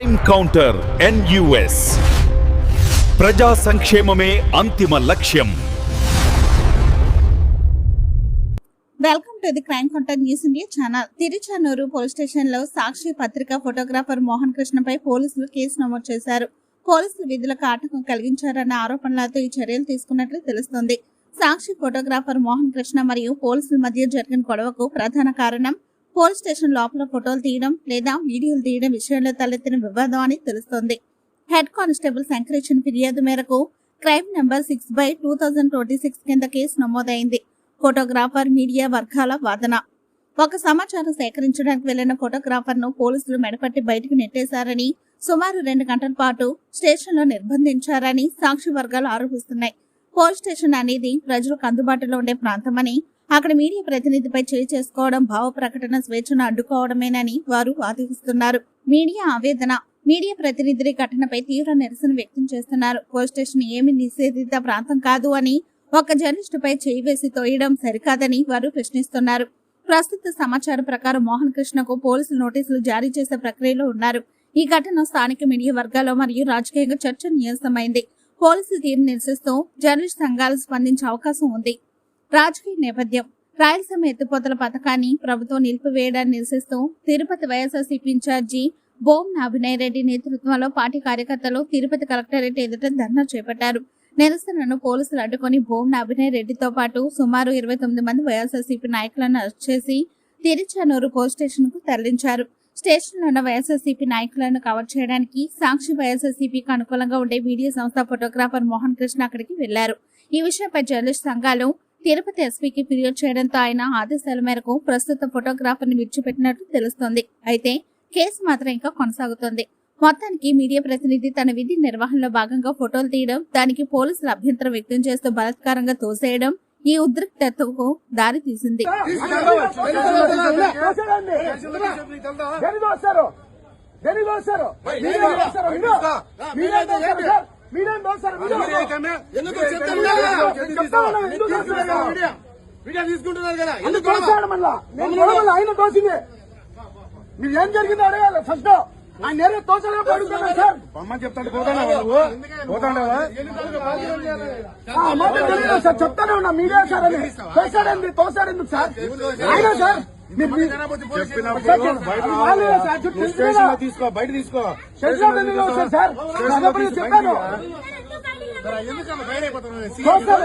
Encounter NUS ప్రజా సంక్షేమమే అంతిమ లక్ష్యం. Welcome to the crime counter news India channel Tiruchanur police స్టేషన్లో సాక్షి పత్రిక ఫోటోగ్రాఫర్ మోహన్ కృష్ణపై పోలీసులు కేసు నమోదు చేశారు. పోలీసులు విధులకు ఆటంకం కలిగించారన్న ఆరోపణలతో ఈ చర్యలు తీసుకున్నట్లు తెలుస్తోంది. సాక్షి ఫోటోగ్రాఫర్ మోహన్ కృష్ణ మరియు పోలీసుల మధ్య జరిగిన గొడవకు ప్రధాన కారణం పోలీస్ స్టేషన్ లోపల ఫోటోలు తీయడం లేదా వీడియోలు తీయడం విషయంలో తలెత్తిన వివాదం అని తెలుస్తోంది. హెడ్ కానిస్టేబుల్ శంకరేషన్ ఫిర్యాదు మేరకు crime number six by two thousand twenty six కింద కేసు నమోదైంది. ఫోటోగ్రాఫర్ మీడియా వర్గాల వాదన. ఒక సమాచారం సేకరించడానికి వెళ్ళిన ఫోటోగ్రాఫర్ను పోలీసులు మెడపట్టి బయటకు నెట్టేశారని సుమారు రెండు గంటల పాటు స్టేషన్లో నిర్బంధించారని సాక్షి వర్గాలు ఆరోపిస్తున్నాయి. పోలీస్ స్టేషన్ అనేది ప్రజలకు అందుబాటులో ఉండే ప్రాంతమని అక్కడ మీడియా ప్రతినిధిపై చేయి చేసుకోవడం భావ ప్రకటన స్వేచ్ఛను అడ్డుకోవడమేనని వారు వాదిస్తున్నారు. మీడియా ఆవేదన. మీడియా ప్రతినిధుల ఘటనపై తీవ్ర నిరసన వ్యక్తం చేస్తున్నారు. పోలీస్ స్టేషన్ ఏమి నిషేధిత ప్రాంతం కాదు అని ఒక జర్నలిస్టుపై చేయి వేసి తోయడం సరికాదని వారు ప్రశ్నిస్తున్నారు. ప్రస్తుత సమాచారం ప్రకారం మోహన్ కృష్ణకు పోలీసులు నోటీసులు జారీ చేసే ప్రక్రియలో ఉన్నారు. ఈ ఘటన స్థానిక మీడియా వర్గాల్లో మరియు రాజకీయంగా చర్చనీయాంశమైంది. పోలీసులు తీరు నిరసిస్తూ జర్నలిస్ట్ సంఘాలు స్పందించే అవకాశం ఉంది. రాజకీయ నేపథ్యం. రాయలసీమ ఎత్తిపోతల పథకాన్ని ప్రభుత్వం నిలిపివేయడాన్ని నిరసిస్తూ తిరుపతి వైఎస్ఆర్సీపీ ఇన్ఛార్జి బోమ్న అభినయ్ రెడ్డి నేతృత్వంలో పార్టీ కార్యకర్తలు తిరుపతి కలెక్టరేట్ ఎదుట ధర్నా చేపట్టారు. నిరసనను పోలీసులు అడ్డుకొని బోమ్న అభినయ్ రెడ్డితో పాటు సుమారు ఇరవై తొమ్మిది మంది వైఎస్ఆర్సీపీ నాయకులను అరెస్ట్ చేసి తిరుచానూరు పోలీస్ స్టేషన్కు తరలించారు. స్టేషన్లో ఉన్న వైఎస్ఆర్సీపీ నాయకులను కవర్ చేయడానికి సాక్షి వైఎస్ఆర్సీపీకి అనుకూలంగా ఉండే మీడియా సంస్థ ఫోటోగ్రాఫర్ మోహన్ కృష్ణ అక్కడికి వెళ్ళారు. ఈ విషయంపై జర్నలిస్ట్ సంఘాలు తిరుపతి ఎస్పీకి ఫిర్యాదు చేయడంతో ఆయన ఆదేశాల మేరకు ప్రస్తుత ఫోటోగ్రాఫర్ని విడిచిపెట్టినట్లు తెలుస్తోంది. అయితే కేసు మాత్రం ఇంకా కొనసాగుతోంది. మొత్తానికి మీడియా ప్రతినిధి తన విధి నిర్వహణలో భాగంగా ఫోటోలు తీయడం దానికి పోలీసులు అభ్యంతరం వ్యక్తం చేస్తూ బలాత్కారంగా తోసేయడం ఈ ఉద్రిక్తతకు దారి తీసింది. వస్తారు దోస్తారు సార్ ఎందుకు? వీడియో తీసుకుంటున్నారు కదా ఎందుకు ఆయన దోసింది మీరు ఏం జరిగిందో అడగాలి ఫస్ట్ ఆయన నేరే అడుగుతున్నాను సార్ అమ్మ చెప్తాను పోతాడా నువ్వు పోతాడావా ఆ మాట తెలియదు సార్ చెప్తానే ఉన్నా మీడియా సార్ అని తోసాడండి తోసాడెందుకు సార్ ఆయన సార్ తీసుకో బయట తీసుకో. చెప్పాను. కోసం